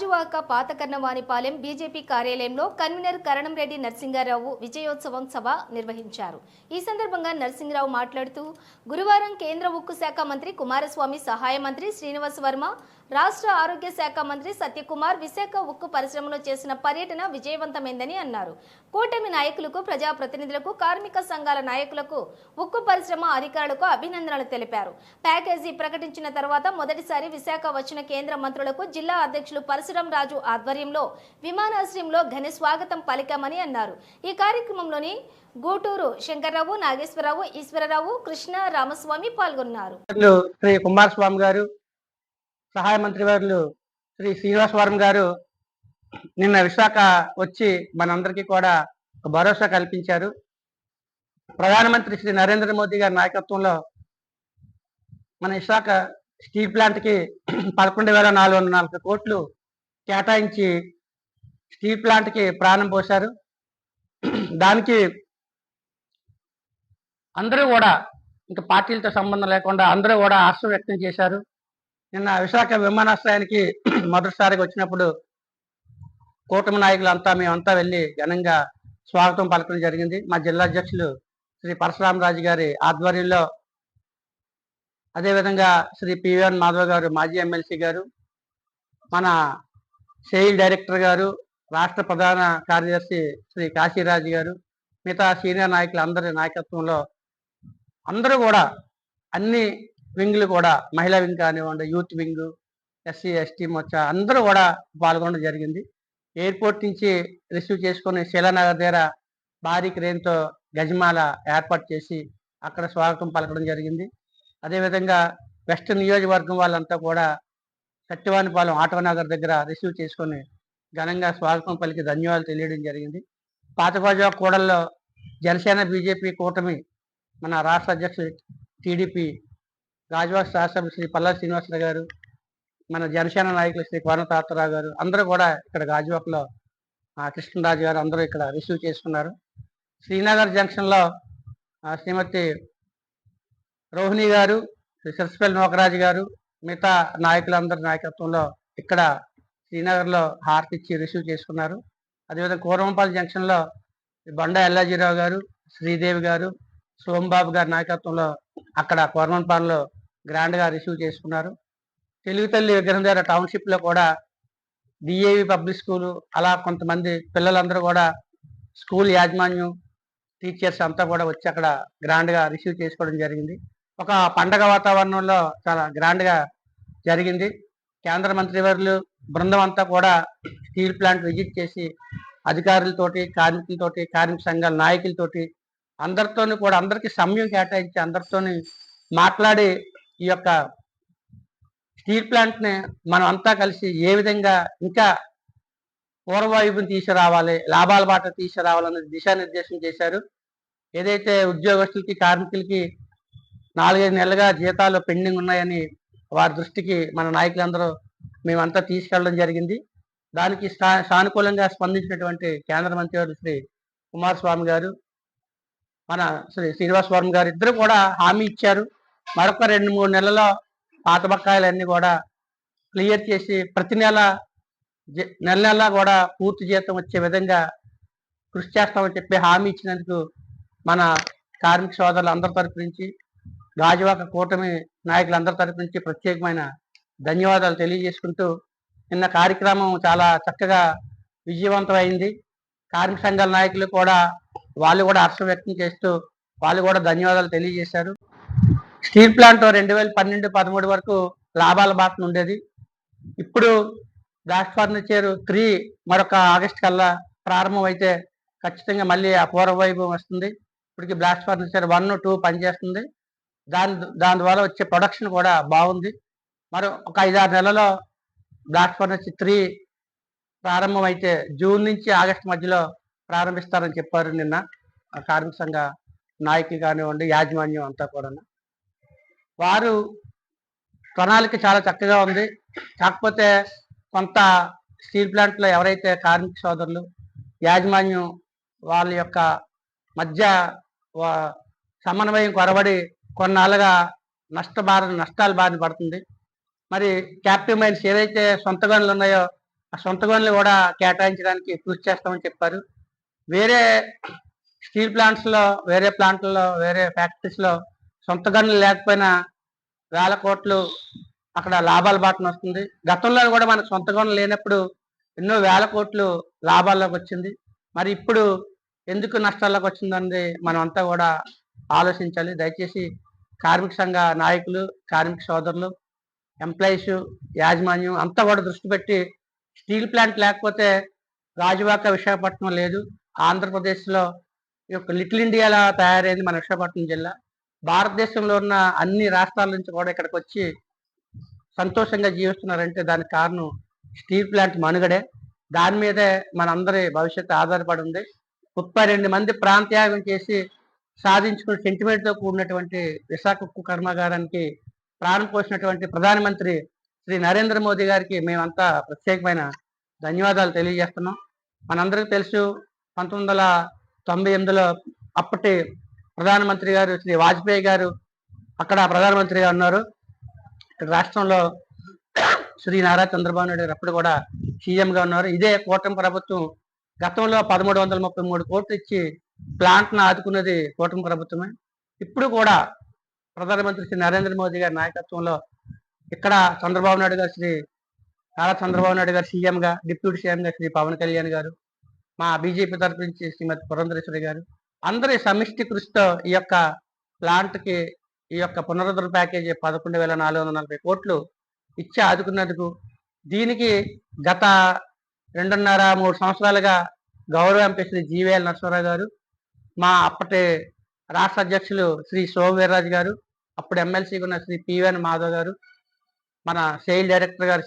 Gajuwaka Patakarnavanipalem BJP కార్యాలయంలో convener Karanamreddy Narsingarao విజయోత్సవం సభ నిర్వహించారు. ఈ సందర్భంగా నర్సింగరావు మాట్లాడుతూ గురువారం కేంద్ర ఉక్కు శాఖ మంత్రి కుమారస్వామి సహాయ మంత్రి శ్రీనివాస్ వర్మ రాష్ట్ర ఆరోగ్య శాఖ మంత్రి సత్యకుమార్ విశాఖ ఉక్కు పరిశ్రమలో చేసిన పర్యటన విజయవంతమైందని అన్నారు. కూటమి నాయకులకు ప్రజాప్రతినిధులకు కార్మిక సంఘాల నాయకులకు ఉక్కు పరిశ్రమ అధికారులకు అభినందనలు తెలిపారు. ప్యాకేజీ ప్రకటించిన తర్వాత మొదటిసారి విశాఖ వచ్చిన కేంద్ర మంత్రులకు జిల్లా అధ్యక్షులు పరశురం రాజు ఆధ్వర్యంలో విమానాశ్రయంలో ఘన స్వాగతం పలికామని అన్నారు. ఈ కార్యక్రమంలోని గూటూరు శంకర్రావు నాగేశ్వరరావు ఈశ్వరరావు కృష్ణ రామస్వామి పాల్గొన్నారు. కుమారస్వామి గారు సహాయ మంత్రి వర్యులు శ్రీ శ్రీనివాసవరం గారు నిన్న విశాఖ వచ్చి మనందరికీ కూడా ఒక భరోసా కల్పించారు. ప్రధానమంత్రి శ్రీ నరేంద్ర మోదీ గారి నాయకత్వంలో మన విశాఖ స్టీల్ ప్లాంట్కి పదకొండు వేల నాలుగు వందల నలభై కోట్లు కేటాయించి స్టీల్ ప్లాంట్కి ప్రాణం పోశారు. దానికి అందరూ కూడా ఇంకా పార్టీలతో సంబంధం లేకుండా అందరూ కూడా హర్షం వ్యక్తం చేశారు. నిన్న విశాఖ విమానాశ్రయానికి మొదటిసారిగా వచ్చినప్పుడు కూటమి నాయకులంతా మేమంతా వెళ్ళి ఘనంగా స్వాగతం పలకడం జరిగింది. మా జిల్లా అధ్యక్షులు శ్రీ పరశురామరాజు గారి ఆధ్వర్యంలో అదేవిధంగా శ్రీ పివిఎన్ మాధవ్ గారు మాజీ ఎమ్మెల్సీ గారు మన సెయిల్ డైరెక్టర్ గారు రాష్ట్ర ప్రధాన కార్యదర్శి శ్రీ కాశీరాజు గారు మిగతా సీనియర్ నాయకులు అందరి నాయకత్వంలో అందరూ కూడా అన్ని వింగ్లు కూడా మహిళా వింగ్ కానివ్వండి youth wing SC ST morcha అందరూ కూడా పాల్గొనడం జరిగింది. ఎయిర్పోర్ట్ నుంచి రిసీవ్ చేసుకుని శిలానగర్ దగ్గర భారీ క్రేన్తో గజమాల ఏర్పాటు చేసి అక్కడ స్వాగతం పలకడం జరిగింది. అదేవిధంగా వెస్ట్ నియోజకవర్గం వాళ్ళంతా కూడా సత్యవానిపాలెం ఆటోనగర్ దగ్గర రిసీవ్ చేసుకుని ఘనంగా స్వాగతం పలికి ధన్యవాదాలు తెలియడం జరిగింది. పాతకోజా కూడల్లో జనసేన బీజేపీ కూటమి మన రాష్ట్ర అధ్యక్షుడు టీడీపీ గాజువాక శాసనసభ్యులు శ్రీ పల్లా శ్రీనివాసరావు గారు మన జనసేన నాయకులు శ్రీ కోన తాతారావు గారు అందరూ కూడా ఇక్కడ గాజువాకలో కృష్ణరాజు గారు అందరూ ఇక్కడ రిసీవ్ చేసుకున్నారు. శ్రీనగర్ జంక్షన్లో శ్రీమతి రోహిణి గారు శ్రీ సరస్పల్లి నోకరాజు గారు మిగతా నాయకులందరి నాయకత్వంలో ఇక్కడ శ్రీనగర్లో హారతి ఇచ్చి రిసీవ్ చేసుకున్నారు. అదేవిధంగా కూరమంపల్లి జంక్షన్లో బండ ఎల్లాజీరావు గారు శ్రీదేవి గారు సోంబాబు గారి నాయకత్వంలో అక్కడ కోరమంపాలెంలో గ్రాండ్గా రిసీవ్ చేసుకున్నారు. తెలుగు తల్లి విగ్రహం దగ్గర టౌన్షిప్లో కూడా డిఏవి పబ్లిక్ స్కూలు అలా కొంతమంది పిల్లలందరూ కూడా స్కూల్ యాజమాన్యం టీచర్స్ అంతా కూడా వచ్చి అక్కడ గ్రాండ్గా రిసీవ్ చేసుకోవడం జరిగింది. ఒక పండగ వాతావరణంలో చాలా గ్రాండ్గా జరిగింది. కేంద్ర మంత్రివర్యులు బృందం అంతా కూడా స్టీల్ ప్లాంట్ విజిట్ చేసి అధికారులతోటి కార్మికులతోటి కార్మిక సంఘాల నాయకులతోటి అందరితోని కూడా అందరికీ సమయం కేటాయించి అందరితోని మాట్లాడి ఈ యొక్క స్టీల్ ప్లాంట్ని మనం అంతా కలిసి ఏ విధంగా ఇంకా పూర్వవైపుని తీసుకురావాలి లాభాల బాట తీసుకురావాలన్నది దిశానిర్దేశం చేశారు. ఏదైతే ఉద్యోగస్తులకి కార్మికులకి నాలుగైదు నెలలుగా జీతాలు పెండింగ్ ఉన్నాయని వారి దృష్టికి మన నాయకులందరూ మేమంతా తీసుకెళ్ళడం జరిగింది. దానికి సా- సానుకూలంగా స్పందించినటువంటి కేంద్ర మంత్రి శ్రీ కుమారస్వామి గారు మన శ్రీ శ్రీనివాస్ వర్మ గారు ఇద్దరు కూడా హామీ ఇచ్చారు. మరొక రెండు మూడు నెలల్లో పాత బకాయిలన్నీ కూడా క్లియర్ చేసి ప్రతి నెల జ- నెల నెల కూడా పూర్తి జీతం వచ్చే విధంగా కృషి చేస్తామని చెప్పి హామీ ఇచ్చినందుకు మన కార్మిక సోదరులు అందరి తరపు నుంచి గాజువాక కూటమి నాయకులందరి తరపు నుంచి ప్రత్యేకమైన ధన్యవాదాలు తెలియజేసుకుంటూ నిన్న కార్యక్రమం చాలా చక్కగా విజయవంతమైంది. కార్మిక సంఘాల నాయకులు కూడా వాళ్ళు కూడా హర్షం వ్యక్తం చేస్తూ వాళ్ళు కూడా ధన్యవాదాలు తెలియజేశారు. స్టీల్ ప్లాంట్ రెండు వేల పన్నెండు పదమూడు వరకు లాభాల బాటన ఉండేది. ఇప్పుడు బ్లాస్ట్ ఫర్నిచర్ త్రీ మరొక ఆగస్ట్ కల్లా ప్రారంభం అయితే ఖచ్చితంగా మళ్ళీ ఆ పూర్వ వైభవం వస్తుంది. ఇప్పటికి బ్లాస్ట్ ఫర్నిచర్ వన్ టూ పనిచేస్తుంది. దాని దాని ద్వారా వచ్చే ప్రొడక్షన్ కూడా బాగుంది. మరి ఒక ఐదారు నెలలో బ్లాస్ట్ ఫర్నిచర్ త్రీ ప్రారంభం అయితే జూన్ నుంచి ఆగస్ట్ మధ్యలో ప్రారంభిస్తారని చెప్పారు నిన్న. కార్మిక సంఘ నాయకులు కానివ్వండి యాజమాన్యం అంతా కూడా వారు ప్రణాళిక చాలా చక్కగా ఉంది. కాకపోతే కొంత స్టీల్ ప్లాంట్లో ఎవరైతే కార్మిక సోదరులు యాజమాన్యం వాళ్ళ యొక్క మధ్య సమన్వయం కొరబడి కొన్నాళ్ళుగా నష్ట బార నష్టాలు బారిన పడుతుంది. మరి క్యాప్టివ్ మైన్స్ ఏదైతే సొంత గనులు ఉన్నాయో ఆ సొంత గనులు కూడా కేటాయించడానికి కృషి చేస్తామని చెప్పారు. వేరే స్టీల్ ప్లాంట్స్లో వేరే ప్లాంట్లలో వేరే ఫ్యాక్టరీస్లో సొంత గనులు లేకపోయినా వేల కోట్లు అక్కడ లాభాల బాటన వస్తుంది. గతంలో కూడా మనకు సొంత గనులు లేనప్పుడు ఎన్నో వేల కోట్లు లాభాల్లోకి వచ్చింది. మరి ఇప్పుడు ఎందుకు నష్టాల్లోకి వచ్చిందన్నది మనం అంతా కూడా ఆలోచించాలి. దయచేసి కార్మిక సంఘ నాయకులు కార్మిక సోదరులు ఎంప్లాయీస్ యాజమాన్యం అంతా కూడా దృష్టి పెట్టి స్టీల్ ప్లాంట్ లేకపోతే రాజువాక విశాఖపట్నం లేదు. ఆంధ్రప్రదేశ్లో ఈ యొక్క లిటిల్ ఇండియాలా తయారైంది మన విశాఖపట్నం జిల్లా. భారతదేశంలో ఉన్న అన్ని రాష్ట్రాల నుంచి కూడా ఇక్కడికి వచ్చి సంతోషంగా జీవిస్తున్నారంటే దానికి కారణం స్టీల్ ప్లాంట్ మనుగడే. దాని మీదే మనందరి భవిష్యత్తు ఆధారపడి ఉంది. ముప్పై రెండు మంది ప్రాంత్యాగం చేసి సాధించుకున్న సెంటిమెంట్తో కూడినటువంటి విశాఖ ఉక్కు కర్మాగారానికి ప్రాణం పోసినటువంటి ప్రధానమంత్రి శ్రీ నరేంద్ర మోదీ గారికి మేమంతా ప్రత్యేకమైన ధన్యవాదాలు తెలియజేస్తున్నాం. మనందరికీ తెలుసు పంతొమ్మిది వందల తొంభై ఎనిమిదిలో అప్పటి ప్రధానమంత్రి గారు శ్రీ వాజ్పేయి గారు అక్కడ ప్రధానమంత్రిగా ఉన్నారు. ఇక్కడ రాష్ట్రంలో శ్రీ నారా చంద్రబాబు నాయుడు గారు అప్పుడు కూడా సీఎంగా ఉన్నారు. ఇదే కూటమి ప్రభుత్వం గతంలో పదమూడు వందల ముప్పై మూడు కోట్లు ఇచ్చి ప్లాంట్ను ఆదుకున్నది కూటమి ప్రభుత్వమే. ఇప్పుడు కూడా ప్రధానమంత్రి శ్రీ నరేంద్ర మోదీ గారి నాయకత్వంలో ఇక్కడ చంద్రబాబు నాయుడు గారు శ్రీ నారా చంద్రబాబు నాయుడు గారు సీఎంగా డిప్యూటీ సీఎంగా శ్రీ పవన్ కళ్యాణ్ గారు మా బీజేపీ తరపు నుంచి శ్రీమతి పురంధరేశ్వరి గారు అందరి సమిష్టి కృషితో ఈ యొక్క ప్లాంట్కి ఈ యొక్క పునరుద్ధరణ ప్యాకేజీ పదకొండు వేల నాలుగు వందల నలభై కోట్లు ఇచ్చి ఆదుకున్నందుకు దీనికి గత రెండున్నర మూడు సంవత్సరాలుగా గౌరవ ఎంపీ జీవీఎల్ నరసింహరావు గారు మా అప్పటి రాష్ట్ర అధ్యక్షులు శ్రీ సోమవీర్రాజు గారు అప్పుడు ఎమ్మెల్సీగా ఉన్న శ్రీ పివన్ మాధవ్ గారు మన సేల్ డైరెక్టర్ గారు